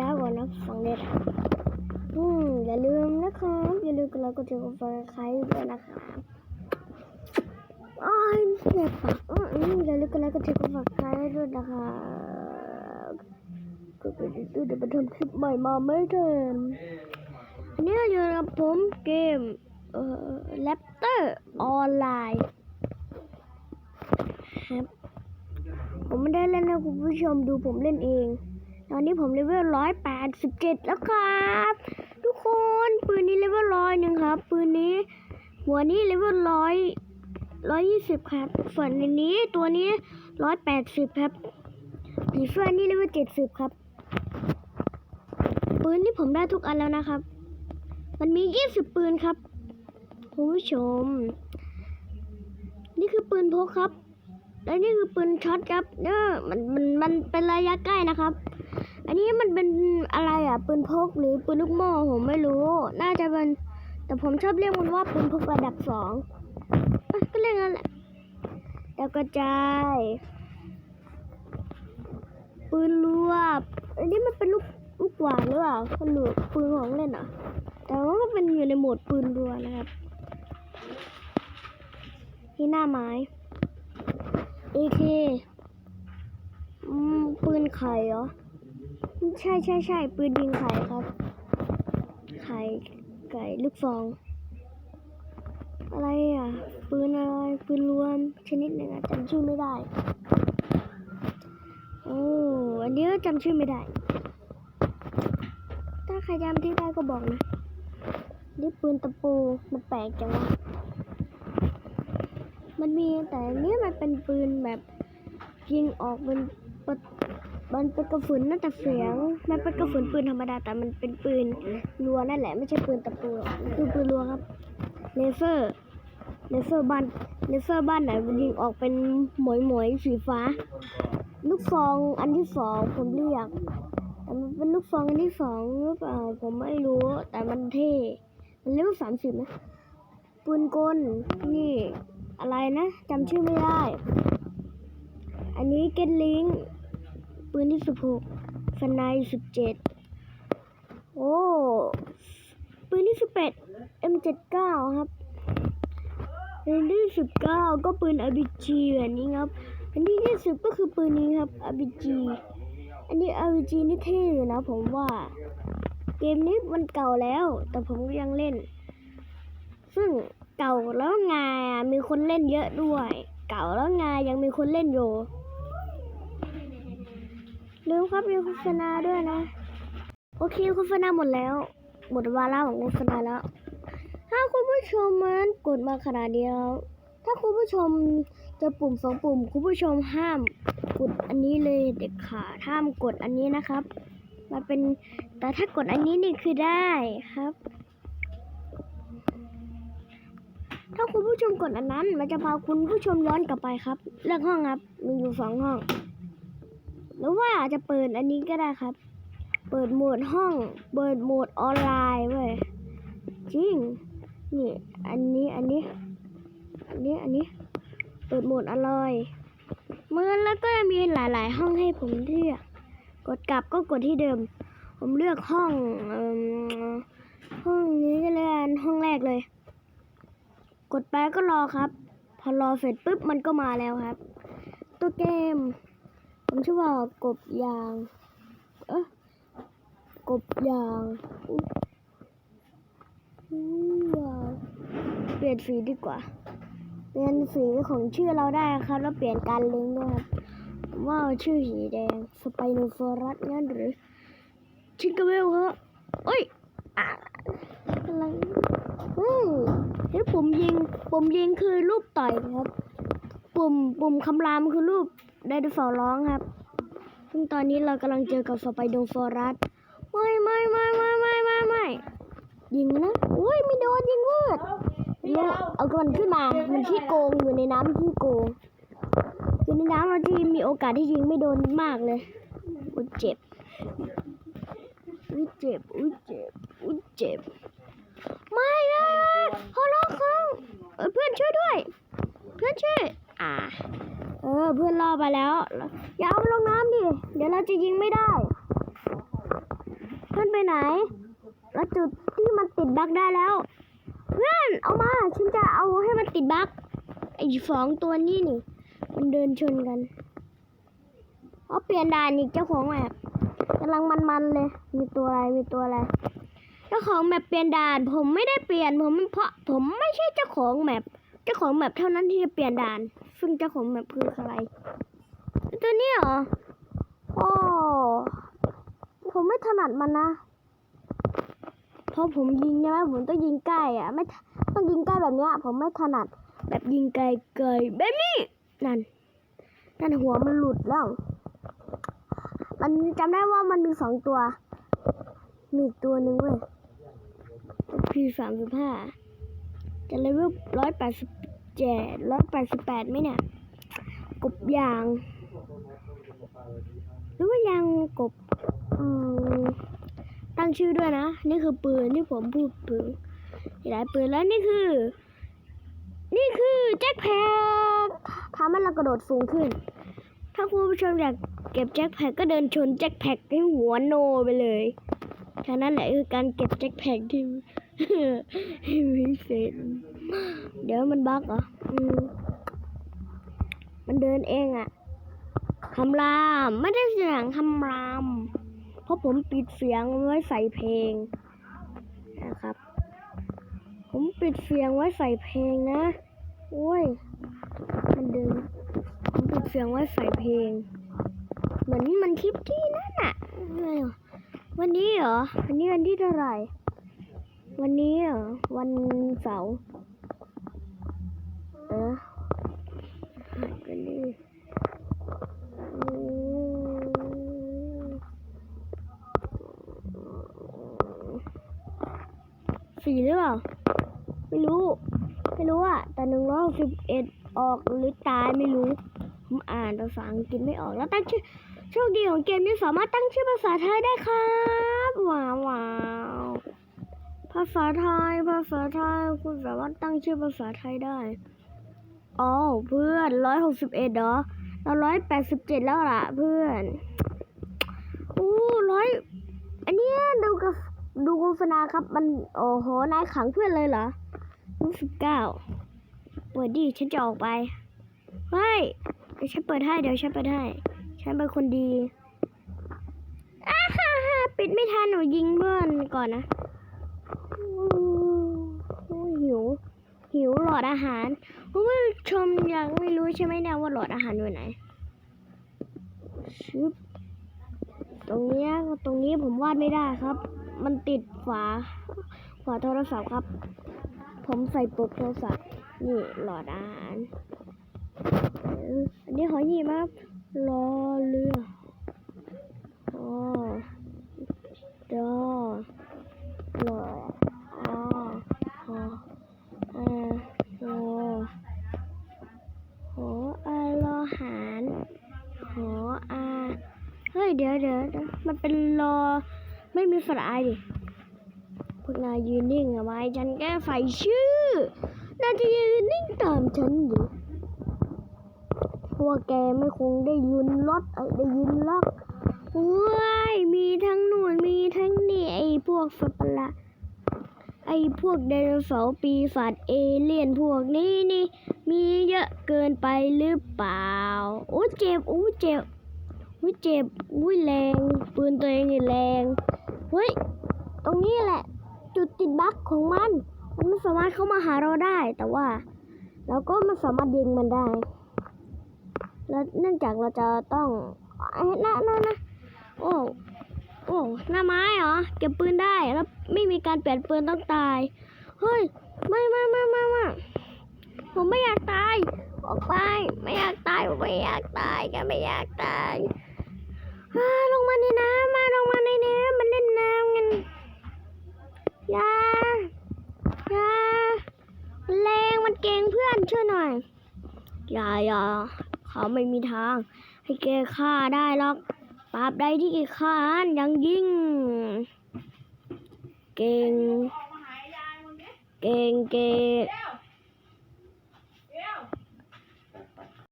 ย้ายก่อนนะฝั่งเด็ดอืมอย่าลืมนะครับอย่าลืมกดไลค์กดแชร์กดฟังใครด้วยนะครับอ้ายเจ็บปากอืมอืมอย่าลืมกดไลค์กดแชร์กดฟังใครด้วยนะครับก็ไปดูเดี๋ยวไปทำคลิปใหม่มาไม่ทันอันนี้เราอยู่กับผมเกมเอ่อแรปเตอร์ออนไลน์ครับผมไม่ได้เล่นนะคุณผู้ชมดูผมเล่นเอง ตอนนี้ผมเลเวลร้อยแปดสิบเจ็ดแล้วครับ ทุกคนปืนนี้เลเวลร้อยหนึ่งครับ ปืนนี้ หัวนี้เลเวลร้อยร้อยยี่สิบครับส่วนในนี้ตัวนี้ร้อยแปดสิบครับผีเสื้อนี่เลเวลเจ็ดสิบครับปืนนี่ผมได้ทุกอันแล้วนะครับ มันมียี่สิบปืนครับคุณผู้ชม นี่คือปืนพกครับ และนี่คือปืนช็อตครับเนี่ยมันมันมันเป็นระยะใกล้นะครับ อันนี้มันเป็นอะไรอะปืนพกหรือปืนลูกโม่ผมไม่รู้ น่าจะเป็น แต่ผมชอบเรียกมันว่าปืนพกระดับสองอะก็เรียกงั้นแหละแล้วกระจายปืนรัวอันนี้มันเป็นลูกลูกหวานหรือเปล่ามันหนูปืนของเล่นเหรอะแต่ว่ามันเป็นอยู่ในโหมดปืนรัวนะครับที่หน้าไม้อเคอืมปืนไข่เหรอ ใช่ใช่ใช่ปืนยิงไข่ครับ ไข่ไก่ลูกฟอง อะไรอะ ปืนอะไร ปืนรวมชนิดหนึ่งจำชื่อไม่ได้ โอ้อันนี้ก็จำชื่อไม่ได้ ถ้าใครจำที่ได้ก็บอกนะนี่ปืนตะปูมันแปลกจังวะมันมีแต่อันนี้มันเป็นปืนแบบยิงออกเป็น มันเป็นกระสุนน่าจะเสียงมันเป็นกระสุนปืนธรรมดาแต่มันเป็นปืนรัวนั่นแหละไม่ใช่ปืนตะปูคือปืนรัวครับเลเซอร์เลเซอร์บ้านเลเซอร์บ้านไหนมันยิงออกเป็นหมวยหมวยสีฟ้า ลูกซองอันที่สองผมเรียกแต่มันเป็นลูกซองอันที่สองหรือเปล่าผมไม่รู้แต่มันเท่มันเรียกว่าสามสิบนะปืนกลนี่อะไรนะจำชื่อไม่ได้ อันนี้เกตลิง ปืนที่สิบหกสไนสิบเจ็ดโอ้ ปืนที่สิบแปด M79 ครับปืนที่สิบเก้าก็ปืน RPG แบบนี้ครับ อันที่ยี่สิบก็คือปืนนี้ครับ RPG อันนี้ RPG นี่เท่อยู่นะผมว่า เกมนี้มันเก่าแล้ว แต่ผมก็ยังเล่น ซึ่งเก่าแล้วไงอะมีคนเล่นเยอะด้วย เก่าแล้วไงยังมีคนเล่นอยู่ ลืมครับมีโฆษณาด้วยนะ โอเคโฆษณาหมดแล้ว หมดวาระของโฆษณาแล้ว ถ้าคุณผู้ชมมันกดมาขนาดเดียว ถ้าคุณผู้ชมจะปุ่มสองปุ่ม คุณผู้ชมห้ามกดอันนี้เลยเด็ดขาดห้ามกดอันนี้นะครับมันเป็นแต่ถ้ากดอันนี้นี่คือได้ครับ ถ้าคุณผู้ชมกดอันนั้น มันจะพาคุณผู้ชมย้อนกลับไปครับ เลือกห้องครับ มีอยู่สองห้อง หรือว่าจะเปิดอันนี้ก็ได้ครับ เปิดโหมดห้อง เปิดโหมดออนไลน์เว้ยจริง นี่ อันนี้ อันนี้ อันนี้ อันนี้ เปิดโหมดอร่อยเมื่อแล้วก็มีหลาย ๆ ห้องให้ผมเลือก กดกลับก็กดที่เดิม ผมเลือกห้องเอิ่มห้องนี้ก็เลยกันห้องแรกเลย กดไปก็รอครับ พอรอเสร็จปุ๊บมันก็มาแล้วครับ ตัวเกม ผมชื่อว่ากบยาง เอ๊ะกบยางเปลี่ยนสีดีกว่า เปลี่ยนสีของชื่อเราได้ครับ แล้วเปลี่ยนการเล็งด้วยครับว่าชื่อสีแดงสไปโนฟอรัสงั้นหรือชิคกเวลครับเอ้ยอะไรอืมเฮ้ยปุ่มยิงปุ่มยิงคือรูปต่อยครับ ปุ่มปุ่มคำรามคือรูป ไดโนเสาร์ร้องครับ ซึ่งตอนนี้เรากำลังเจอกับสไปโดฟอรัสไม่ไม่ไม่ไม่ไม่ไม่ไม่ยิงนะอุ้ยไม่โดนยิงวืดเนี่ยเอาก่อนขึ้นมา มันขี้โกงอยู่ในน้ำขี้โกงอยู่ในน้ำเราที่มีโอกาสที่ยิงไม่โดนมากเลยอุ้ยเจ็บอุ้ยเจ็บอุ้ยเจ็บอุ้ยเจ็บ ไม่ไม่ไม่ขอร้องเขาเพื่อนช่วยด้วย เพื่อนช่วยอ่า เออ เพื่อนรอไปแล้ว อย่าเอาลงน้ำดิ เดี๋ยวเราจะยิงไม่ได้ เพื่อนไปไหน แล้วจุดที่มันติดบั๊กได้แล้ว เพื่อนเอามา ฉันจะเอาให้มันติดบั๊กไอ้สองตัวนี้นี่ มันเดินชนกันเอาเปลี่ยนด่านอีกเจ้าของแมปกำลังมันๆเลย มีตัวอะไร มีตัวอะไร เจ้าของแมปเปลี่ยนด่าน ผมไม่ได้เปลี่ยน ผมเพราะผมไม่ใช่เจ้าของแมปเจ้าของแมปเท่านั้นที่จะเปลี่ยนด่าน ซึ่งเจ้าของแมปคือใครตัวนี้เหรอโอ้ผมไม่ถนัดมันนะเพราะผมยิงใช่ไหมผมต้องยิงใกล้อะไม่ต้องยิงใกล้แบบเนี้ย ผมไม่ถนัด แบบยิงไกลเกยแบบนี้นั่นนั่นหัวมันหลุดแล้ว มันจำได้ว่ามันมีสองตัว มีตัวหนึ่งเว้ยพีสามสิบห้าจะเลเวลร้อยแปดสิบ เจ็ดร้อยแปดสิบแปดไหมเนี่ย กบยาง หรือว่ายางกบตั้งชื่อด้วยนะ นี่คือปืนที่ผมพูดปืนหลายปืนแล้วนี่คือ นี่คือแจ็คแพ็คทำให้เรากระโดดสูงขึ้น ถ้าคุณผู้ชมอยากเก็บแจ็คแพ็คก็เดินชนแจ็คแพ็คให้หัวโนไปเลยแค่นั้นแหละคือการเก็บแจ็คแพ็คที่ พิเศษ เดี๋ยวมันบั๊กเหรออืมมันเดินเองอะคำรามไม่ได้เสียงคำราม เพราะผมปิดเสียงไว้ใส่เพลงนะครับ ผมปิดเสียงไว้ใส่เพลงนะโอ้ย มันเดิน ผมปิดเสียงไว้ใส่เพลง เหมือนมันคลิปที่นั่นอะวันนี้เหรอ วันนี้วันที่เท่าไหร่ วันนี้เหรอ วันเสาร์ เออหายไปเลยสี่หรือเปล่า ไม่รู้ ไม่รู้อะแต่หนึ่งร้อยสิบเอ็ดออกหรือตายไม่รู้ ผมอ่านภาษาอังกฤษไม่ออกแล้วตั้งชื่อโชคดีของเกมนี้สามารถตั้งชื่อภาษาไทยได้ครับว้าวว้าวภาษาไทย ภาษาไทย คุณสามารถตั้งชื่อภาษาไทยได้ อ๋อเพื่อนร้อยหกสิบเอ็ดเหรอเราร้อยแปดสิบเจ็ดแล้วล่ะ เพื่อนอู้ร้อยอันนี้ดูกับดูโฆษณาครับ มันโอ้โหนายขังเพื่อนเลยเหรอรู้สิบเก้าเปิดดิฉันจะออกไปเฮ้ยเดี๋ยวฉันเปิดให้เดี๋ยวฉันเปิดให้ฉันเป็นคนดีอ้าฮ่าฮ่าปิดไม่ทันหนูยิงเพื่อนก่อนนะอู้หิวหิวหลอดอาหาร คุณผู้ชมยังไม่รู้ใช่ไหมเนี่ยว่าหลอดอาหารอยู่ไหนชึบตรงนี้ตรงนี้ผมวาดไม่ได้ครับ มันติดฝาฝาโทรศัพท์ครับ ผมใส่ปุกโทรศัพท์นี่หลอดอาหารอันนี้ขอหยิบครับรอเรืออดอรออหออา มันเป็นรอ ไม่มีสระอายดิพวกนายยืนนิ่งเอาไว้ฉันแก้ไฟชื่อน่าจะยืนนิ่งตามฉันอยู่พวกแกไม่คงได้ยืนรถเอ้ยได้ยืนล็อกว้ายมีทั้งหนู่นมีทั้งนี่ไอ้พวกสัตว์ประหลาดไอ้พวกไดโนเสาร์ปีศาจเอเลี่ยนพวกนี้นี่ มีเยอะเกินไปหรือเปล่าโอ้เจ็บโอ้เจ็บอุ้ยเจ็บอุ้ยแรง นตัวเองนี่แรงเฮ้ยตรงนี้แหละ จุดติดบั๊กของมัน มันไม่สามารถเข้ามาหาเราได้ แต่ว่า เราก็ไม่สามารถยิงมันได้ แล้วเนื่องจากเราจะต้องเอ้ยนะนะนะโอ้โอ้หน้าไม้เหรอเก็บปืนได้แล้วไม่มีการเปลี่ยนปืนต้องตาย เฮ้ยไม่ไม่ไม่ไม่ไม่ผมไม่อยากตายออกไป ไม่อยากตายผมไม่อยากตายกันไม่อยากตาย ลงมาในน้ำมาลงมาในน้ำมันเล่นน้ำกันย่าย่าแรงมันเก่งเพื่อนช่วยหน่อยอย่าอย่าเขาไม่มีทาง ให้แกฆ่าได้หรอกปราบใดที่แกฆ่าอันยังยิ่ง เก่ง เก่งเก่ง